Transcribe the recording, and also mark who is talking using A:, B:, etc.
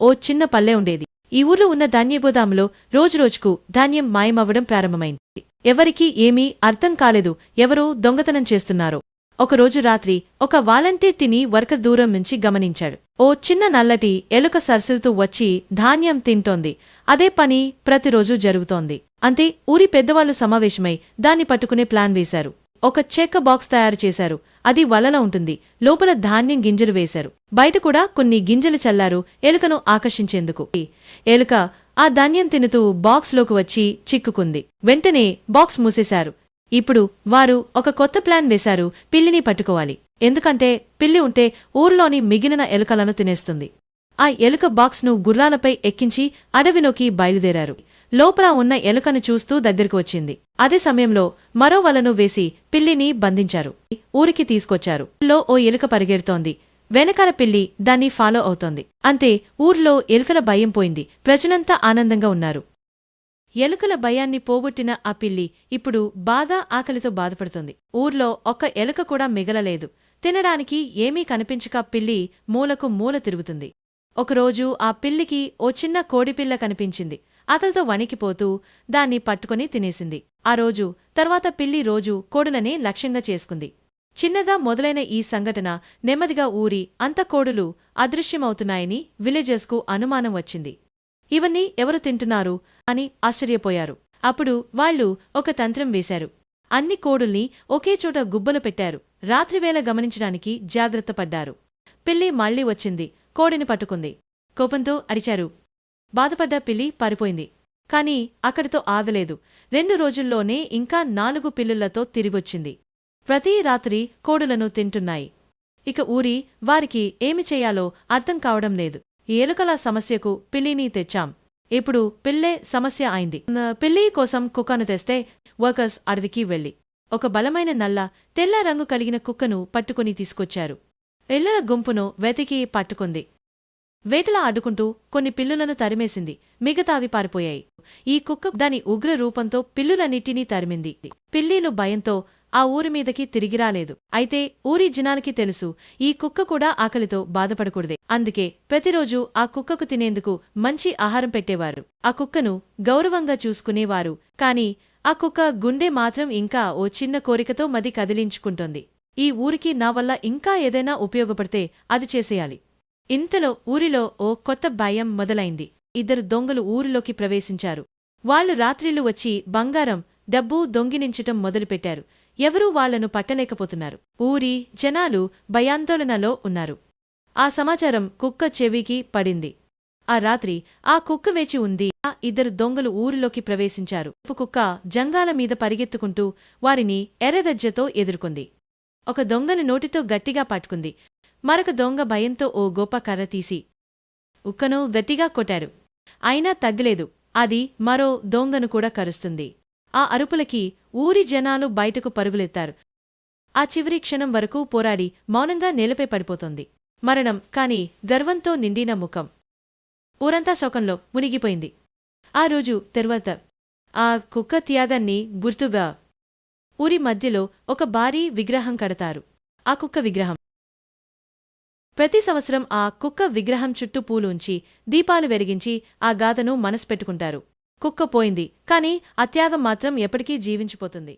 A: ఓ చిన్న పల్లె ఉండేది. ఈ ఊర్లో ఉన్న ధాన్యగోదాములో రోజురోజుకు ధాన్యం మాయమవ్వడం ప్రారంభమైంది. ఎవరికీ ఏమీ అర్థం కాలేదు ఎవరో దొంగతనం చేస్తున్నారో. ఒకరోజు రాత్రి ఒక వాలంటీర్ తిని వర్క దూరం నుంచి గమనించాడు. ఓ చిన్న నల్లటి ఎలుక సరసిల్తూ వచ్చి ధాన్యం తింటోంది. అదే పని ప్రతిరోజు జరుగుతోంది. అంతే ఊరి పెద్దవాళ్ళు సమావేశమై దాన్ని పట్టుకునే ప్లాన్ వేశారు. ఒక చెక్క బాక్స్ తయారు చేశారు. అది వలలో ఉంటుంది. లోపల ధాన్యం గింజలు వేశారు. బయట కూడా కొన్ని గింజలు చల్లారు ఎలుకను ఆకర్షించేందుకు. ఎలుక ఆ ధాన్యం తినుతూ బాక్స్లోకి వచ్చి చిక్కుకుంది. వెంటనే బాక్స్ మూసేశారు. ఇప్పుడు వారు ఒక కొత్త ప్లాన్ వేశారు. పిల్లిని పట్టుకోవాలి. ఎందుకంటే పిల్లి ఉంటే ఊర్లోని మిగిలిన ఎలుకలను తినేస్తుంది. ఆ ఎలుక బాక్స్ను గుర్రాలపై ఎక్కించి అడవిలోకి బయలుదేరారు. లోపల ఉన్న ఎలుకను చూస్తూ దగ్గరికి వచ్చింది. అదే సమయంలో మరో వలను వేసి పిల్లిని బంధించారు. ఊరికి తీసుకొచ్చారు. లో ఓ ఎలుక పరిగెడుతోంది. వెనకాల పిల్లి దాన్ని ఫాలో అవుతోంది. అంతే ఊర్లో ఎలుకల భయం పోయింది. ప్రజలంతా ఆనందంగా ఉన్నారు. ఎలుకల భయాన్ని పోగొట్టిన ఆ పిల్లి ఇప్పుడు బాధ ఆకలితో బాధపడుతుంది. ఊర్లో ఒక్క ఎలుక కూడా మిగలలేదు. తినడానికి ఏమీ కనిపించక పిల్లి మూలకు మూల తిరుగుతుంది. ఒకరోజు ఆ పిల్లికి ఓ చిన్న కోడిపిల్ల కనిపించింది. అతనితో వణికిపోతూ దాన్ని పట్టుకుని తినేసింది. ఆ రోజు తర్వాత పిల్లి రోజు కోడులనే లక్ష్యంగా చేసుకుంది. చిన్నదా మొదలైన ఈ సంఘటన నెమ్మదిగా ఊరి అంత కోడులు అదృశ్యమవుతున్నాయని విలేజర్స్కు అనుమానం వచ్చింది. ఇవన్నీ ఎవరు తింటున్నారు? అని ఆశ్చర్యపోయారు. అప్పుడు వాళ్ళు ఒక తంత్రం వేశారు. అన్ని కోడుల్ని ఒకే చోట గుబ్బలు పెట్టారు. రాత్రివేళ గమనించడానికి జాగ్రత్త పడ్డారు. పిల్లి మళ్ళీ వచ్చింది. కోడిని పట్టుకుంది. కోపంతో అరిచారు. బాధపడ్డ పిల్లి పారిపోయింది. కాని అక్కడితో ఆగలేదు. రెండు రోజుల్లోనే ఇంకా నాలుగు పిల్లులతో తిరిగొచ్చింది. ప్రతి రాత్రి కోడులను తింటున్నాయి. ఇక ఊరి వారికి ఏమి చేయాలో అర్థం కావడం లేదు. ఈ ఎలుకల సమస్యకు పిల్లిని తెచ్చాం. ఇప్పుడు పిల్లే సమస్య అయింది. పిల్లి కోసం కుక్కను తెస్తే వర్కర్స్ అడవికి వెళ్ళి ఒక బలమైన నల్ల తెల్ల రంగు కలిగిన కుక్కను పట్టుకుని తీసుకొచ్చారు. పిల్లల గుంపును వెతికి పట్టుకుంది. వేటలా ఆడుకుంటూ కొన్ని పిల్లులను తరిమేసింది. మిగతావి పారిపోయాయి. ఈ కుక్క దాని ఉగ్ర రూపంతో పిల్లులన్నిటినీ తరిమింది. పిల్లీలు భయంతో ఆ ఊరి మీదకి తిరిగి రాలేదు. అయితే ఊరి జనానికి తెలుసు ఈ కుక్క కూడా ఆకలితో బాధపడకూడదే. అందుకే ప్రతిరోజు ఆ కుక్కకు తినేందుకు మంచి ఆహారం పెట్టేవారు. ఆ కుక్కను గౌరవంగా చూసుకునేవారు. కాని ఆ కుక్క గుండె మాత్రం ఇంకా ఓ చిన్న కోరికతో మది కదిలించుకుంటోంది. ఈ ఊరికి నా వల్ల ఇంకా ఏదైనా ఉపయోగపడితే అది చేసేయాలి. ఇంతలో ఊరిలో ఓ కొత్త భయం మొదలైంది. ఇద్దరు దొంగలు ఊరిలోకి ప్రవేశించారు. వాళ్ళు రాత్రిళ్ళు వచ్చి బంగారం డబ్బు దొంగిలించటం మొదలుపెట్టారు. ఎవరూ వాళ్ళను పట్టలేకపోతున్నారు. ఊరి జనాలు భయాందోళనలో ఉన్నారు. ఆ సమాచారం కుక్క చెవికి పడింది. ఆ రాత్రి ఆ కుక్క వేచి ఉంది. ఆ ఇద్దరు దొంగలు ఊరిలోకి ప్రవేశించారు. కుక్క జంగాల మీద పరిగెత్తుకుంటూ వారిని ఎర్రదజ్జతో ఎదుర్కొంది. ఒక దొంగను నోటితో గట్టిగా పట్టుకుంది. మరొక దొంగ భయంతో ఓ గోప కర్ర తీసి ఉక్కను గట్టిగా కొట్టాడు అయినా తగ్గలేదు. అది మరో దొంగను కూడా కరుస్తుంది. ఆ అరుపులకి ఊరి జనాలు బయటకు పరుగులెత్తారు. ఆ చివరి క్షణం వరకు పోరాడి మౌనంగా నేలపై పడిపోతుంది. మరణం కాని గర్వంతో నిండిన ముఖం. ఊరంతా శోకంలో మునిగిపోయింది. ఆ రోజు తర్వాత ఆ కుక్క త్యాగాన్ని గుర్తుగా ఊరి మధ్యలో ఒక భారీ విగ్రహం కడతారు. ఆ కుక్క విగ్రహం. ప్రతి సంవత్సరం ఆ కుక్క విగ్రహం చుట్టూ పూలుంచి దీపాలు వెలిగించి ఆ గాథను మనసు పెట్టుకుంటారు కుక్క పోయింది కాని అత్యాగం మాత్రం ఎప్పటికీ జీవించిపోతుంది.